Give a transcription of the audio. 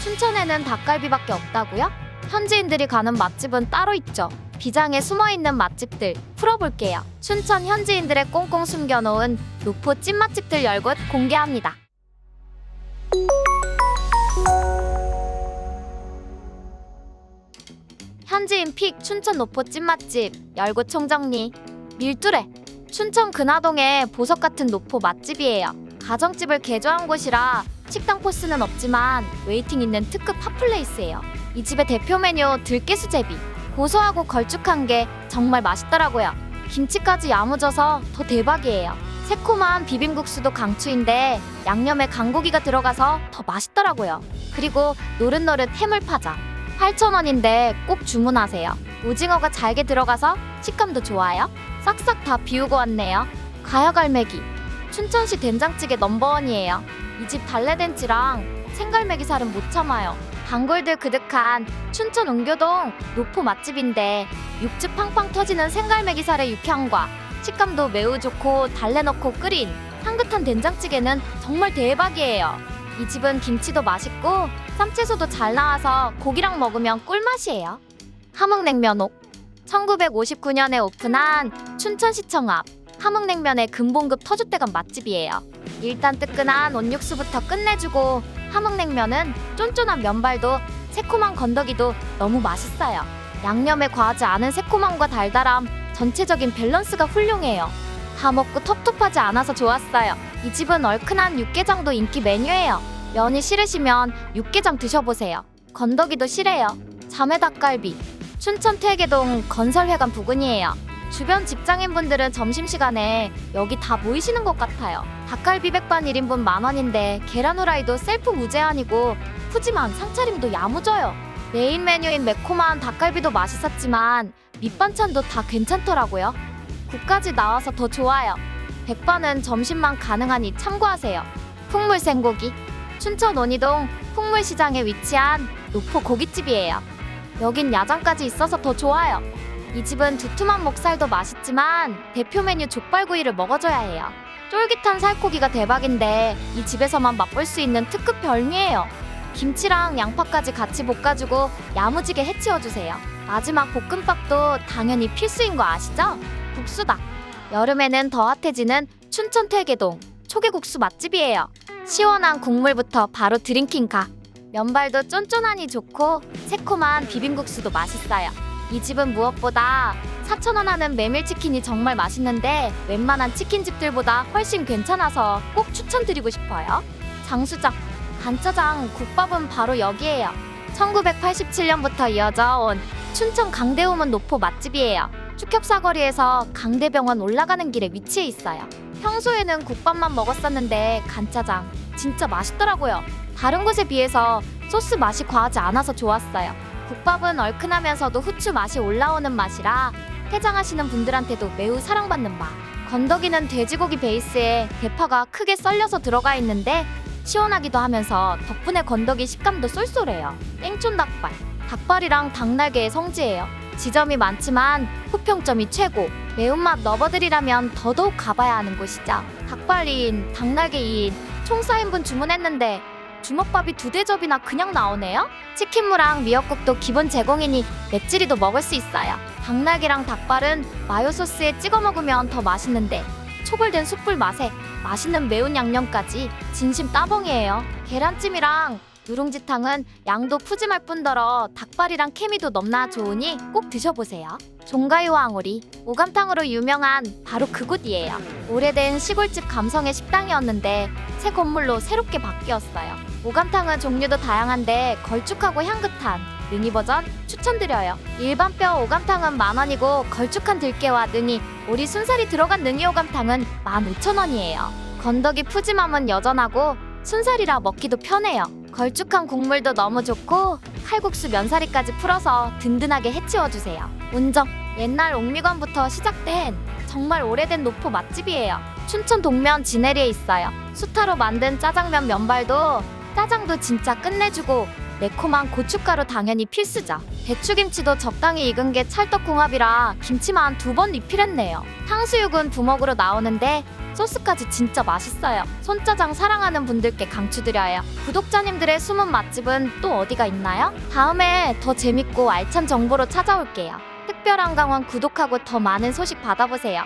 춘천에는 닭갈비밖에 없다고요? 현지인들이 가는 맛집은 따로 있죠. 비장에 숨어 있는 맛집들 풀어볼게요. 춘천 현지인들의 꽁꽁 숨겨놓은 노포 찐맛집들 열곳 공개합니다. 현지인 픽 춘천 노포 찐맛집 열곳 총정리 밀두레 춘천 근화동의 보석 같은 노포 맛집이에요. 가정집을 개조한 곳이라 식당 코스는 없지만 웨이팅 있는 특급 핫플레이스예요. 이 집의 대표 메뉴 들깨수제비. 고소하고 걸쭉한 게 정말 맛있더라고요. 김치까지 야무져서 더 대박이에요. 새콤한 비빔국수도 강추인데 양념에 강고기가 들어가서 더 맛있더라고요. 그리고 노릇노릇 해물파전. 8,000원인데 꼭 주문하세요. 오징어가 잘게 들어가서 식감도 좋아요. 싹싹 다 비우고 왔네요. 가야갈매기. 춘천시 된장찌개 넘버원이에요. 이 집 달래된찌랑 생갈매기 살은 못 참아요. 단골들 그득한 춘천 은교동 노포 맛집인데 육즙 팡팡 터지는 생갈매기 살의 육향과 식감도 매우 좋고 달래 넣고 끓인 향긋한 된장찌개는 정말 대박이에요. 이 집은 김치도 맛있고 쌈채소도 잘 나와서 고기랑 먹으면 꿀맛이에요. 함흥냉면옥 1959년에 오픈한 춘천시청 앞 함흥냉면의 근본급 터줏대감 맛집이에요. 일단 뜨끈한 온육수부터 끝내주고 함흥냉면은 쫀쫀한 면발도 새콤한 건더기도 너무 맛있어요. 양념에 과하지 않은 새콤함과 달달함, 전체적인 밸런스가 훌륭해요. 다 먹고 텁텁하지 않아서 좋았어요. 이 집은 얼큰한 육개장도 인기 메뉴예요. 면이 싫으시면 육개장 드셔보세요. 건더기도 실해요. 자매 닭갈비. 춘천 퇴계동 건설회관 부근이에요. 주변 직장인분들은 점심시간에 여기 다 모이시는 것 같아요. 닭갈비 백반 1인분 만원인데 계란 후라이도 셀프 무제한이고 푸짐한 상차림도 야무져요. 메인 메뉴인 매콤한 닭갈비도 맛있었지만 밑반찬도 다 괜찮더라고요. 국까지 나와서 더 좋아요. 백반은 점심만 가능하니 참고하세요. 풍물 생고기. 춘천 원희동 풍물시장에 위치한 노포 고깃집이에요. 여긴 야장까지 있어서 더 좋아요. 이 집은 두툼한 목살도 맛있지만 대표 메뉴 족발구이를 먹어줘야 해요. 쫄깃한 살코기가 대박인데 이 집에서만 맛볼 수 있는 특급 별미예요. 김치랑 양파까지 같이 볶아주고 야무지게 해치워주세요. 마지막 볶음밥도 당연히 필수인 거 아시죠? 국수다. 여름에는 더 핫해지는 춘천 퇴계동 초계국수 맛집이에요. 시원한 국물부터 바로 드링킹 가. 면발도 쫀쫀하니 좋고 새콤한 비빔국수도 맛있어요. 이 집은 무엇보다 4,000원 하는 메밀치킨이 정말 맛있는데 웬만한 치킨집들보다 훨씬 괜찮아서 꼭 추천드리고 싶어요. 장수장, 간짜장, 국밥은 바로 여기에요. 1987년부터 이어져 온 춘천 강대우문 노포 맛집이에요. 축협사거리에서 강대병원 올라가는 길에 위치해 있어요. 평소에는 국밥만 먹었었는데 간짜장 진짜 맛있더라고요. 다른 곳에 비해서 소스 맛이 과하지 않아서 좋았어요. 국밥은 얼큰하면서도 후추 맛이 올라오는 맛이라 해장하시는 분들한테도 매우 사랑받는 맛. 건더기는 돼지고기 베이스에 대파가 크게 썰려서 들어가 있는데 시원하기도 하면서 덕분에 건더기 식감도 쏠쏠해요. 땡촌 닭발. 닭발이랑 닭날개의 성지예요. 지점이 많지만 후평점이 최고. 매운맛 러버들이라면 더더욱 가봐야 하는 곳이죠. 닭발 2인, 닭날개 2인, 총 4인분 주문했는데 주먹밥이 두 대접이나 그냥 나오네요? 치킨무랑 미역국도 기본 제공이니 맵찔이도 먹을 수 있어요. 닭날개랑 닭발은 마요 소스에 찍어 먹으면 더 맛있는데 초벌된 숯불 맛에 맛있는 매운 양념까지 진심 따봉이에요. 계란찜이랑 누룽지탕은 양도 푸짐할 뿐더러 닭발이랑 케미도 넘나 좋으니 꼭 드셔보세요. 종가유와 앙오리, 오감탕으로 유명한 바로 그곳이에요. 오래된 시골집 감성의 식당이었는데 새 건물로 새롭게 바뀌었어요. 오감탕은 종류도 다양한데 걸쭉하고 향긋한 능이 버전 추천드려요. 일반 뼈 오감탕은 만 원이고 걸쭉한 들깨와 능이, 오리 순살이 들어간 능이 오감탕은 만 오천 원이에요. 건더기 푸짐함은 여전하고 순살이라 먹기도 편해요. 걸쭉한 국물도 너무 좋고 칼국수 면사리까지 풀어서 든든하게 해치워주세요. 운정 옛날 옥미관부터 시작된 정말 오래된 노포 맛집이에요. 춘천 동면 진해리에 있어요. 수타로 만든 짜장면 면발도 짜장도 진짜 끝내주고 매콤한 고춧가루 당연히 필수죠. 배추김치도 적당히 익은 게 찰떡궁합이라 김치만 두 번 리필했네요. 탕수육은 부먹으로 나오는데 소스까지 진짜 맛있어요. 손짜장 사랑하는 분들께 강추드려요. 구독자님들의 숨은 맛집은 또 어디가 있나요? 다음에 더 재밌고 알찬 정보로 찾아올게요. 특별한 강원 구독하고 더 많은 소식 받아보세요.